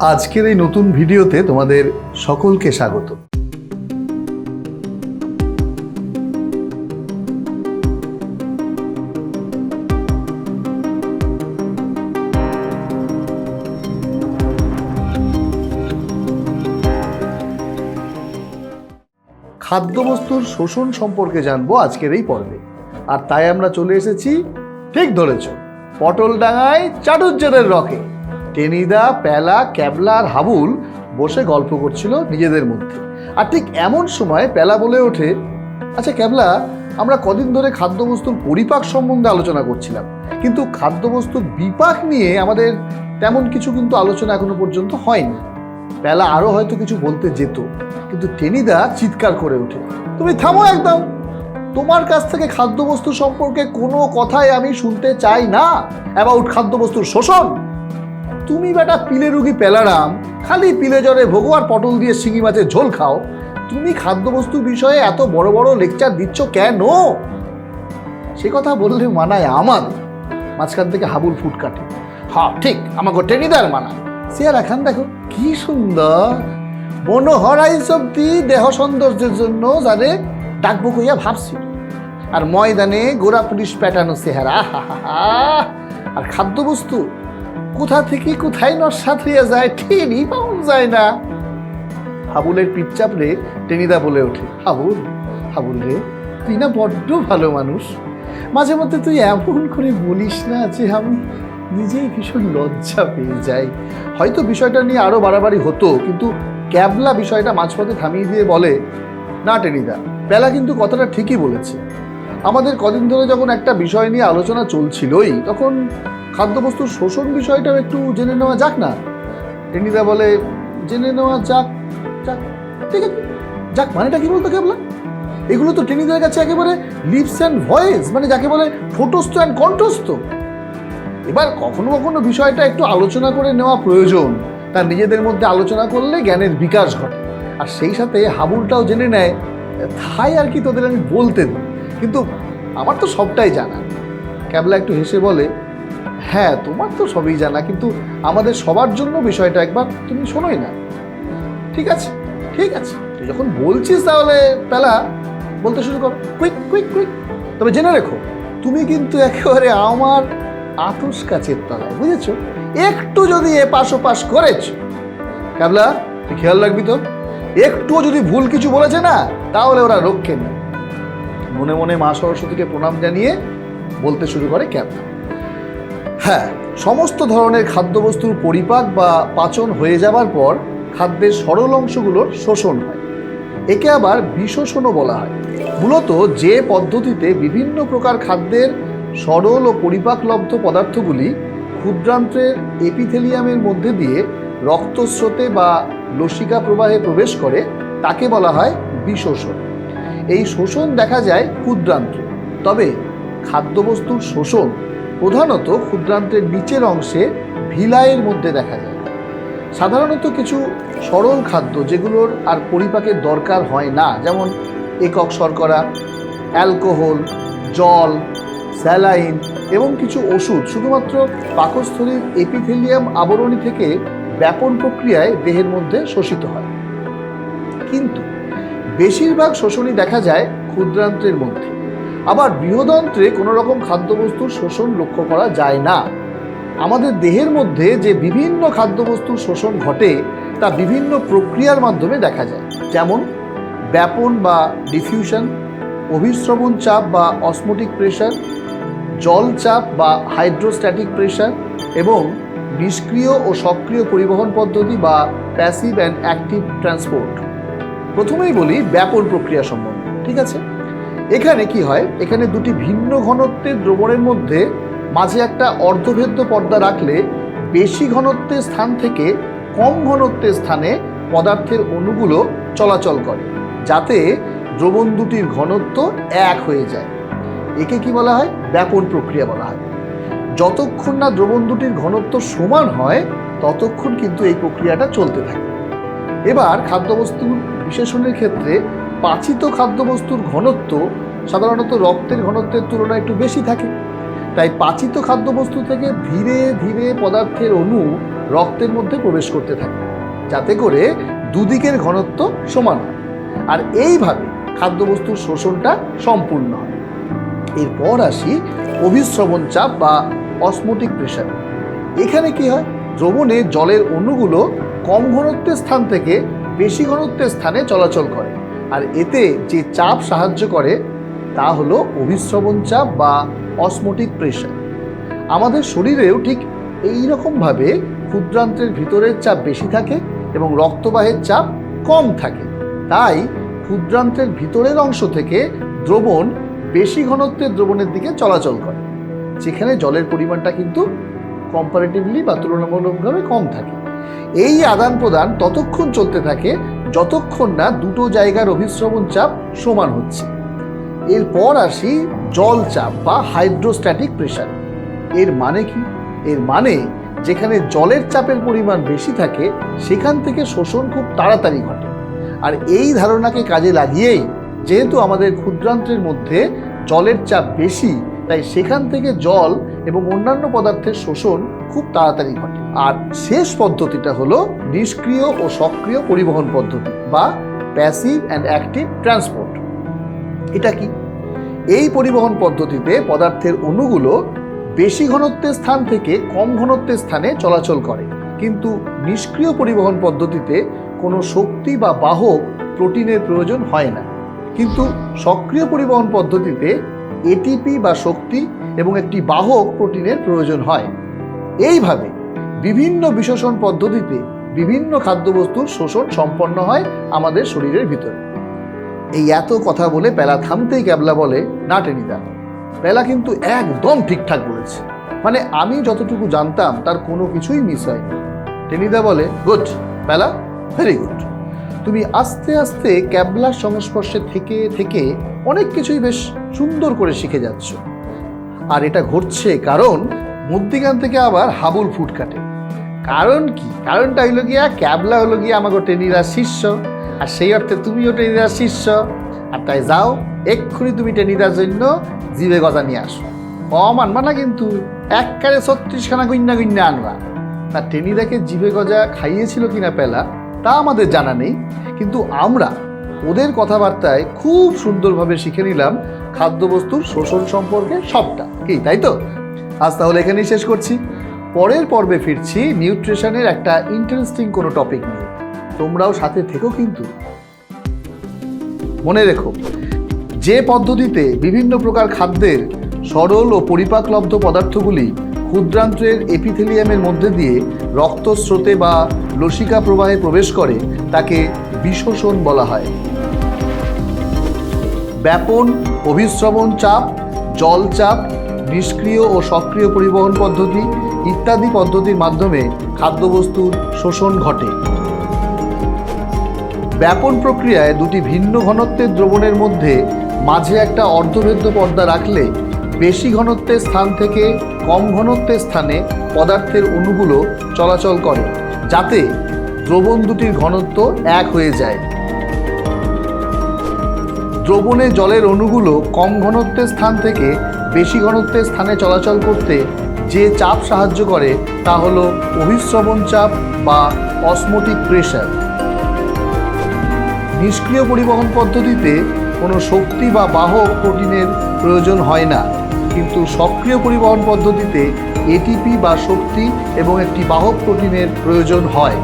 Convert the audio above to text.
আজকের এই নতুন ভিডিওতে তোমাদের সকলকে স্বাগত। খাদ্যবস্তুর শোষণ সম্পর্কে জানব আজকের এই পর্বে। আর তাই আমরা চলে এসেছি, ঠিক ধরেছ। পটলডাঙ্গায় চাটুজ্জেরের রকে। টেনিদা প্যালা ক্যাবলা আর হাবুল বসে গল্প করছিল নিজেদের মধ্যে। আর ঠিক এমন সময় প্যালা বলে ওঠে আচ্ছা ক্যাবলা, আমরা কদিন ধরে খাদ্যবস্তুর পরিপাক সম্বন্ধে আলোচনা করছিলাম, কিন্তু খাদ্যবস্তুর বিপাক নিয়ে আমাদের তেমন কিছু কিন্তু আলোচনা এখনও পর্যন্ত হয়নি। প্যালা আরও হয়তো কিছু বলতে যেত, কিন্তু টেনিদা চিৎকার করে ওঠে, তুমি থামো একদম। তোমার কাছ থেকে খাদ্যবস্তু সম্পর্কে কোনো কথাই আমি শুনতে চাই না। অ্যাবাউট খাদ্যবস্তুর শোষণ। তুমি বেটা পিলে রুগী পেলারাম, খালি পিলে জ্বরে ভোগো আর পটল দিয়ে শিঙি মাছের ঝোল খাও। তুমি খাদ্যবস্তু বিষয়ে এত বড় বড় লেকচার দিচ্ছ কেন? সে কথা বললে মানায় আমার। মাঝখান থেকে হাবুল ফুট কাটে। হ্যাঁ ঠিক, আমাকে টেনিদার মানায়। সে আর এখন দেখো, কি সুন্দর। মনোহরাই শক্তি দেহ সৌন্দর্যের জন্য যারে ডাকবো কইয়া ভাবছি। আর ময়দানে গোড়া পুলিশ প্যাটানো চেহারা। আর খাদ্যবস্তু কোথা থেকে কোথায় নস্বাত হইয়া যায় টেরই পাওয়া যায় না। হাবুলের পিঠ চাপড়ে টেনিদা বলে ওঠে, হাবুল হাবুল রে, তুই না বড্ড ভালো মানুষ। মাঝে মধ্যে তুই এমন করে বলিস না যে আমি নিজেই ভীষণ লজ্জা পেয়ে যাই। হয়তো বিষয়টা নিয়ে আরও বাড়াবাড়ি হতো, কিন্তু ক্যাবলা বিষয়টা মাঝপথে থামিয়ে দিয়ে বলে, না, টেনিদা পেলা কিন্তু কথাটা ঠিকই বলেছে। আমাদের কদিন ধরে যখন একটা বিষয় নিয়ে আলোচনা চলছিলই, তখন খাদ্যবস্তুর শোষণ বিষয়টাও একটু জেনে নেওয়া যাক না। টেনিদা বলে, জেনে নেওয়া যাক যাক ঠিক আছে যাক মানেটা কি বলতো ক্যাবলা এগুলো তো টেনিদার কাছে একেবারে লিপস অ্যান্ড ভয়েস মানে যাকে বলে ফটোস্থ অ্যান্ড কণ্ঠস্থ। এবার কখনো কখনো বিষয়টা একটু আলোচনা করে নেওয়া প্রয়োজন। তার নিজেদের মধ্যে আলোচনা করলে জ্ঞানের বিকাশ ঘটে। আর সেই সাথে হাবুলটাও জেনে নেয় তাই আর কি তোদের আমি বলতে দিই কিন্তু আমার তো সবটাই জানা। ক্যাবলা একটু হেসে বলে হ্যাঁ তোমার তো সবই জানা, কিন্তু আমাদের সবার জন্য বিষয়টা একবার তুমি শোনোই না। ঠিক আছে ঠিক আছে। তুই যখন বলছিস তাহলে পেলা, বলতে শুরু কর। কুইক কুইক কুইক তবে জেনে রেখো, তুমি কিন্তু একেবারে আমার আতস কাছের তলায়, বুঝেছ? একটু যদি এপাশ ওপাশ করেছ। ক্যাবলা, তুই খেয়াল রাখবি তো। একটুও যদি ভুল কিছু বলেছে না, তাহলে ওরা রক্ষে নেই মনে মনে মা সরস্বতীকে প্রণাম জানিয়ে বলতে শুরু করে ক্যাবলা হ্যাঁ সমস্ত ধরনের খাদ্যবস্তুর পরিপাক বা পাচন হয়ে যাবার পর খাদ্যের সরল অংশগুলোর শোষণ হয়। একে আবার বিশোষণও বলা হয়। মূলত যে পদ্ধতিতে বিভিন্ন প্রকার খাদ্যের সরল ও পরিপাকলব্ধ পদার্থগুলি ক্ষুদ্রান্ত্রের এপিথেলিয়ামের মধ্যে দিয়ে রক্তস্রোতে বা লসিকা প্রবাহে প্রবেশ করে, তাকে বলা হয় বিশোষণ এই শোষণ দেখা যায় ক্ষুদ্রান্ত্রে। তবে খাদ্যবস্তুর শোষণ প্রধানত ক্ষুদ্রান্ত্রের নিচের অংশে ভিলাইয়ের মধ্যে দেখা যায়। সাধারণত কিছু সরল খাদ্য যেগুলোর আর পরিপাকের দরকার হয় না, যেমন একক শর্করা, অ্যালকোহল, জল, স্যালাইন এবং কিছু ওষুধ। শুধুমাত্র পাকস্থলীর এপিথেলিয়াম আবরণী থেকে ব্যাপন প্রক্রিয়ায় দেহের মধ্যে শোষিত হয়। কিন্তু বেশিরভাগ শোষণই দেখা যায় ক্ষুদ্রান্ত্রের মধ্যে। আবার বৃহদন্ত্রে কোনো রকম খাদ্যবস্তুর শোষণ লক্ষ্য করা যায় না। আমাদের দেহের মধ্যে যে বিভিন্ন খাদ্যবস্তুর শোষণ ঘটে, তা বিভিন্ন প্রক্রিয়ার মাধ্যমে দেখা যায়। যেমন ব্যাপন বা ডিফিউশন অভিশ্রবণ চাপ বা অসমোটিক প্রেশার জল চাপ বা হাইড্রোস্ট্যাটিক প্রেশার এবং নিষ্ক্রিয় ও সক্রিয় পরিবহন পদ্ধতি বা প্যাসিভ অ্যান্ড অ্যাক্টিভ ট্রান্সপোর্ট প্রথমেই বলি ব্যাপন প্রক্রিয়া সম্বন্ধে, ঠিক আছে? এখানে কি হয়? এখানে দুটি ভিন্ন ঘনত্বের দ্রবণের মধ্যে মাঝে একটা অর্ধভেদ্য পর্দা রাখলে বেশি ঘনত্বের স্থান থেকে কম ঘনত্বের স্থানে পদার্থের অণুগুলো চলাচল করে, যাতে দ্রবণ দুটির ঘনত্ব এক হয়ে যায়। একে কি বলা হয়? ব্যাপন প্রক্রিয়া বলা হয়। যতক্ষণ না দ্রবণ দুটির ঘনত্ব সমান হয়, ততক্ষণ কিন্তু এই প্রক্রিয়াটা চলতে থাকে। এবার খাদ্যবস্তুর বিশেষণের ক্ষেত্রে পাচিত খাদ্যবস্তুর ঘনত্ব সাধারণত রক্তের ঘনত্বের তুলনায় একটু বেশি থাকে। তাই পাচিত খাদ্যবস্তু থেকে ধীরে ধীরে পদার্থের অণু রক্তের মধ্যে প্রবেশ করতে থাকে, যাতে করে দুদিকের ঘনত্ব সমান হয়। আর এইভাবে খাদ্যবস্তুর শোষণটা সম্পূর্ণ হয়। এরপর আসি অভিশ্রবণ চাপ বা অসমোটিক প্রেশার। এখানে কি হয়? দ্রবণে জলের অণুগুলো কম ঘনত্বের স্থান থেকে বেশি ঘনত্বের স্থানে চলাচল করে। আর এতে যে চাপ সাহায্য করে, তা হলো অভিশ্রবণ চাপ বা অসমোটিক প্রেশার। আমাদের শরীরেও ঠিক এই রকমভাবে ক্ষুদ্রান্ত্রের ভিতরের চাপ বেশি থাকে এবং রক্তবাহের চাপ কম থাকে। তাই ক্ষুদ্রান্তের ভিতরের অংশ থেকে দ্রবণ বেশি ঘনত্বের দ্রবণের দিকে চলাচল করে। যেখানে জলের পরিমাণটা কিন্তু কম্পারেটিভলি বা তুলনামূলকভাবে কম থাকে। এই আদান প্রদান ততক্ষণ চলতে থাকে যতক্ষণ না দুটো জায়গার অভিশ্রবণ চাপ সমান হচ্ছে। এরপর আসি জল চাপ বা হাইড্রোস্ট্যাটিক প্রেশার এর মানে কি? এর মানে যেখানে জলের চাপের পরিমাণ বেশি থাকে, সেখান থেকে শোষণ খুব তাড়াতাড়ি ঘটে। আর এই ধারণাকে কাজে লাগিয়েই যেহেতু আমাদের ক্ষুদ্রান্ত্রের মধ্যে জলের চাপ বেশি তাই সেখান থেকে জল এবং অন্যান্য পদার্থের শোষণ খুব তাড়াতাড়ি ঘটে। আর শেষ পদ্ধতিটা হলো নিষ্ক্রিয় ও সক্রিয় পরিবহন পদ্ধতি বা প্যাসিভ অ্যান্ড অ্যাক্টিভ ট্রান্সপোর্ট এটা কি? এই পরিবহন পদ্ধতিতে পদার্থের অণুগুলো বেশি ঘনত্বের স্থান থেকে কম ঘনত্বের স্থানে চলাচল করে। কিন্তু নিষ্ক্রিয় পরিবহন পদ্ধতিতে কোনো শক্তি বা বাহক প্রোটিনের প্রয়োজন হয় না। কিন্তু সক্রিয় পরিবহন পদ্ধতিতে এটিপি বা শক্তি এবং একটি বাহক প্রোটিনের প্রয়োজন হয়। এইভাবে বিভিন্ন বিশোষণ পদ্ধতিতে বিভিন্ন খাদ্যবস্তুর শোষণ সম্পন্ন হয় আমাদের শরীরের ভিতরে। এই এত কথা বলে পেলা থামতেই ক্যাবলা বলে, না, টেনিদা। পেলা কিন্তু একদম ঠিকঠাক বলেছে। মানে আমি যতটুকু জানতাম তার কোনো কিছুই মিস হয়নি। টেনিদা বলে, গুড, পেলা, ভেরি গুড। তুমি আস্তে আস্তে ক্যাবলার সংস্পর্শে থেকে থেকে অনেক কিছুই বেশ সুন্দর করে শিখে যাচ্ছ। আর এটা ঘটছে কারণ মধ্যিখান থেকে আবার হাবুল ফুট কাটে কারণ কি? কারণটা হইল গিয়া, ক্যাবলা হলো গিয়া আমাকে টেনিরা শিষ্য। আর সেই অর্থে তুমিও টেনিদার শিষ্য। আর তাই যাও, এক্ষুনি তুমি টেনিদার জন্য জিভে গজা নিয়ে আসো। কম আনবা না কিন্তু, এককারে ছত্রিশখানা গুন্না গুন্না আনবা। তা টেনিদাকে জিভে গজা খাইয়েছিল কিনা পেলা তা আমাদের জানা নেই, কিন্তু আমরা ওদের কথাবার্তায় খুব সুন্দরভাবে শিখে নিলাম খাদ্যবস্তুর শোষণ সম্পর্কে সবটা। কি, তাই তো? আজ তাহলে এখানেই শেষ করছি। পরের পর্বে ফিরছি নিউট্রিশনের একটা ইন্টারেস্টিং কোনো টপিক নিয়ে। তোমরাও সাথে থেকো কিন্তু। মনে রেখো, যে পদ্ধতিতে বিভিন্ন প্রকার খাদ্যের সরল ও পরিপাকলব্ধ পদার্থগুলি ক্ষুদ্রান্ত্রের এপিথেলিয়ামের মধ্যে দিয়ে রক্তস্রোতে বা লসিকা প্রবাহে প্রবেশ করে, তাকে বিশোষণ বলা হয়। ব্যাপন অভিশ্রবণ চাপ, জল চাপ, নিষ্ক্রিয় ও সক্রিয় পরিবহন পদ্ধতি ইত্যাদি পদ্ধতির মাধ্যমে খাদ্যবস্তুর শোষণ ঘটে। ব্যাপন প্রক্রিয়ায় দুটি ভিন্ন ঘনত্বের দ্রবণের মধ্যে মাঝে একটা অর্ধভেদ্য পর্দা রাখলে বেশি ঘনত্বের স্থান থেকে কম ঘনত্বের স্থানে পদার্থের অণুগুলো চলাচল করে, যাতে দ্রবণ দুটির ঘনত্ব এক হয়ে যায়। দ্রবণে জলের অণুগুলো কম ঘনত্বের স্থান থেকে বেশি ঘনত্বের স্থানে চলাচল করতে যে চাপ সাহায্য করে, তা হল অভিশ্রবণ চাপ বা অসমোটিক প্রেশার নিষ্ক্রিয় পরিবহন পদ্ধতিতে কোনো শক্তি বা বাহক প্রোটিনের প্রয়োজন হয় না। কিন্তু সক্রিয় পরিবহন পদ্ধতিতে এটিপি বা শক্তি এবং একটি বাহক প্রোটিনের প্রয়োজন হয়।